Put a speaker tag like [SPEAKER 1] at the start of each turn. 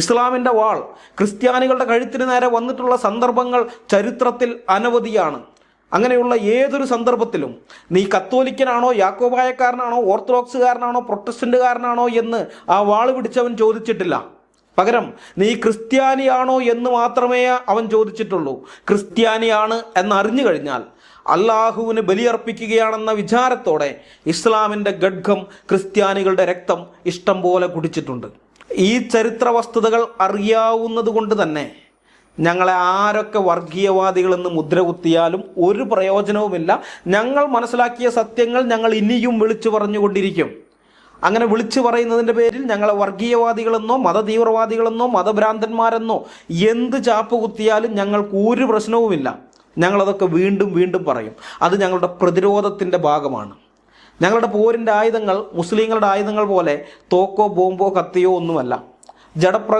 [SPEAKER 1] ഇസ്ലാമിന്റെ വാൾ ക്രിസ്ത്യാനികളുടെ കഴുത്തിന് നേരെ വന്നിട്ടുള്ള സന്ദർഭങ്ങൾ ചരിത്രത്തിൽ അനവധിയാണ്. അങ്ങനെയുള്ള ഏതൊരു സന്ദർഭത്തിലും നീ കത്തോലിക്കനാണോ യാക്കോബായക്കാരനാണോ ഓർത്തഡോക്സുകാരനാണോ പ്രൊട്ടസ്റ്റന്റുകാരനാണോ എന്ന് ആ വാൾ പിടിച്ചവൻ ചോദിച്ചിട്ടില്ല. പകരം നീ ക്രിസ്ത്യാനിയാണോ എന്ന് മാത്രമേ അവൻ ചോദിച്ചിട്ടുള്ളൂ. ക്രിസ്ത്യാനിയാണ് എന്നറിഞ്ഞു കഴിഞ്ഞാൽ അള്ളാഹുവിന് ബലിയർപ്പിക്കുകയാണെന്ന വിചാരത്തോടെ ഇസ്ലാമിന്റെ ഗഡ്ഗം ക്രിസ്ത്യാനികളുടെ രക്തം ഇഷ്ടം പോലെ കുടിച്ചിട്ടുണ്ട്. ഈ ചരിത്ര വസ്തുതകൾ അറിയാവുന്നത് കൊണ്ട് തന്നെ ഞങ്ങളെ ആരൊക്കെ വർഗീയവാദികളെന്ന് മുദ്ര കുത്തിയാലും ഒരു പ്രയോജനവുമില്ല. ഞങ്ങൾ മനസ്സിലാക്കിയ സത്യങ്ങൾ ഞങ്ങൾ ഇനിയും വിളിച്ചു പറഞ്ഞുകൊണ്ടിരിക്കും. അങ്ങനെ വിളിച്ചു പറയുന്നതിന്റെ പേരിൽ ഞങ്ങളെ വർഗീയവാദികളെന്നോ മതതീവ്രവാദികളെന്നോ മതഭ്രാന്തന്മാരെന്നോ എന്ത് ചാപ്പ് കുത്തിയാലും ഞങ്ങൾക്ക് ഒരു പ്രശ്നവുമില്ല. ഞങ്ങളതൊക്കെ വീണ്ടും വീണ്ടും പറയും. അത് ഞങ്ങളുടെ പ്രതിരോധത്തിന്റെ ഭാഗമാണ്. ഞങ്ങളുടെ പോരിന്റെ ആയുധങ്ങൾ മുസ്ലിങ്ങളുടെ ആയുധങ്ങൾ പോലെ തോക്കോ ബോംബോ കത്തിയോ ഒന്നുമല്ല. ജഡപ്രകാരം